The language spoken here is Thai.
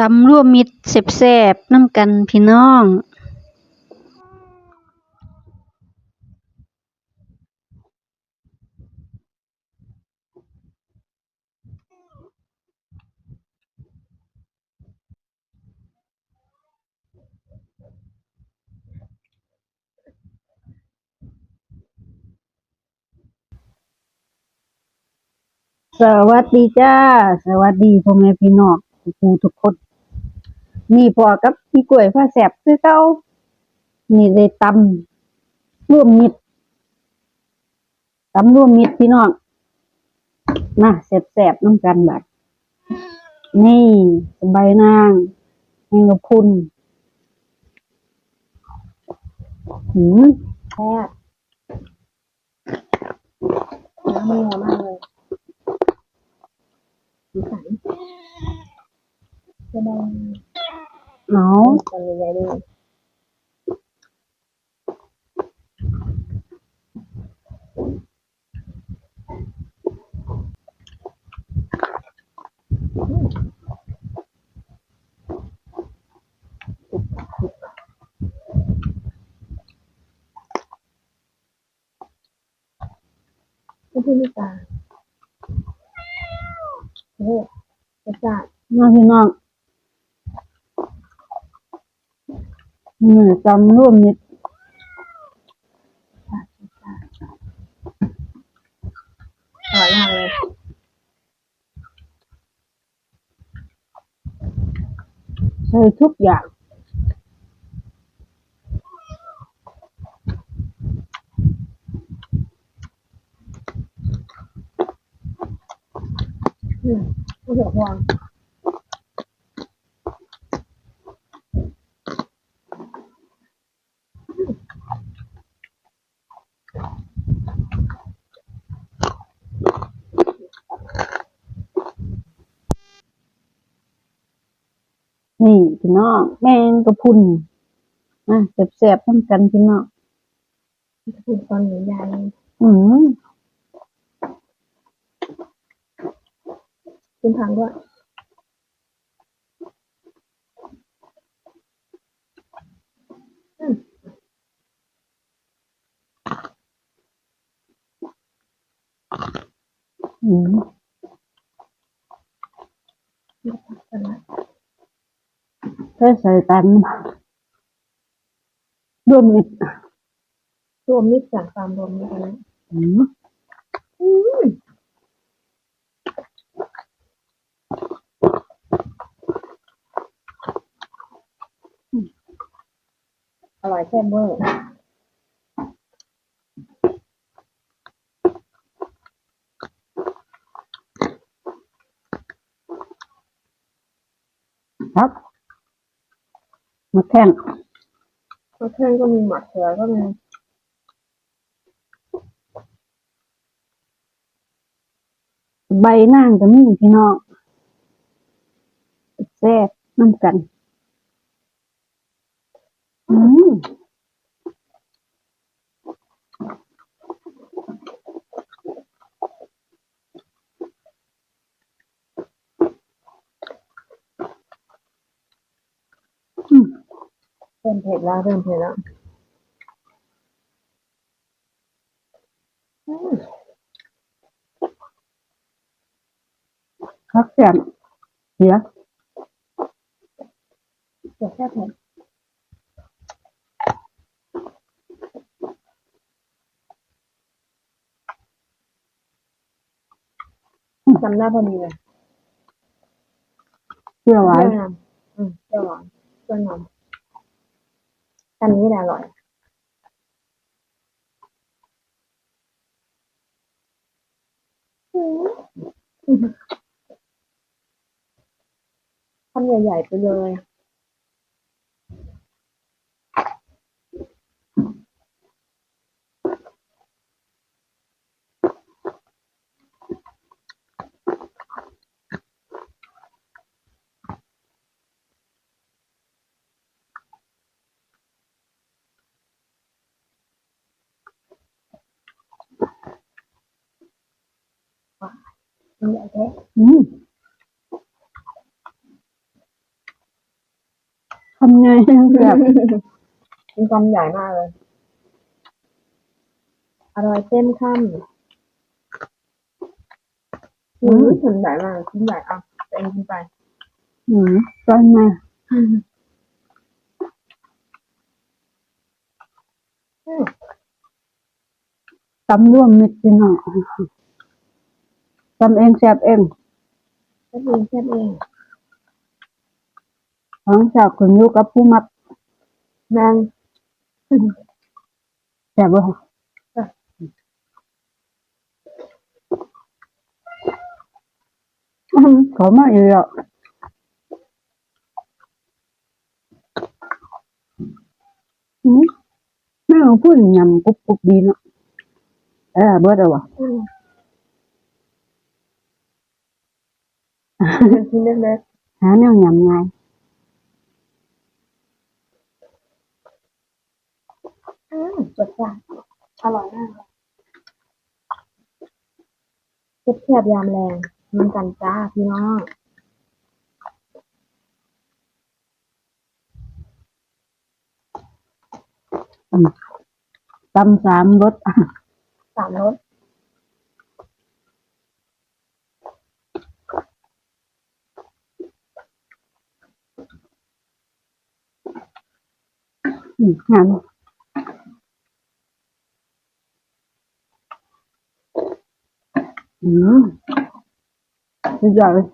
ตำร่วมมิตรแซ่บๆน้ำกันพี่น้อง สวัสดีจ้า สวัสดีพ่อแม่พี่น้องทุกผู้ทุกคน นี่พอกับพี่กล้วยผ้าแสบคือเก่านี่ได้ตำร่วมมิตรตำร่วมมิตรพี่น้องมาแสบๆน้ำกันบัดนี่สบายนางแมงกะพรุนหืมแซ่บน้ำนัวมากเลยสีสันจะได้ เอาตอนใหญ่ๆเลยไม่ใช่ลูกตาเฮ้ยกระจาดมาพี่น้อง นี่ตำร่วมมิตรอร่อยมากเลยใส่ทุกอย่าง อืมไม่เดือดร้อน นี่พี่น้องแมงกะพรุนอะแซ่บๆทำกันพี่น้องจะพูดตอนใหญ่อืมๆกินทางด้วยอืม กันละใส่ใส่กันร่วมมิตรรวมมิตรจากตามรวมมิตรกันนะอืมอืมอร่อยแซ่บเวอร์ครับ มาแข่งรสชาติก็มีหมักเขือก็มีใบนางก็มีพี่น้องแซ่บน้ำกัน อืม เริ่มเผ็ดแล้วเริ่มเผ็ดแล้วอืมครับแซ่บเสียเผ็ดแค่เผ็ดจำได้พอดีเลยเปรี้ยวหวาเปนรี้ยวนำอืมเปรี้ยวหวานเปรี้ยวนำ อันนี้แหละอร่อย ทำใหญ่ ๆ ไปเลย ทำใหญ่แท้อืมไงแบบกินคำใหญ่มากเลย อร่อยเต็มคำอืมคำใหญ่มากคำใหญ่อะตัวเองกินไป อืมร้อนมากอืม ตำร่วมมิตรพี่น้องตำเองแซ่บเองแค่เองแค่เองของจากคุณอยู่กับผู้มักแมงแซ่บบ่ค่ะอืมขอมาอีกแล้วอืมแม่ของพูดยำกรุบกรุบดีเนาะ เออเบิดเอาวะอืมเป็นชิ้นเล็กหาแนวยำง่ายๆอืมรสชาติอร่อยมากเลยแคบๆยามแรงมันกันจ้าพี่น้องตำสามรส สามรสอืมงามอืมสุดยอดเลย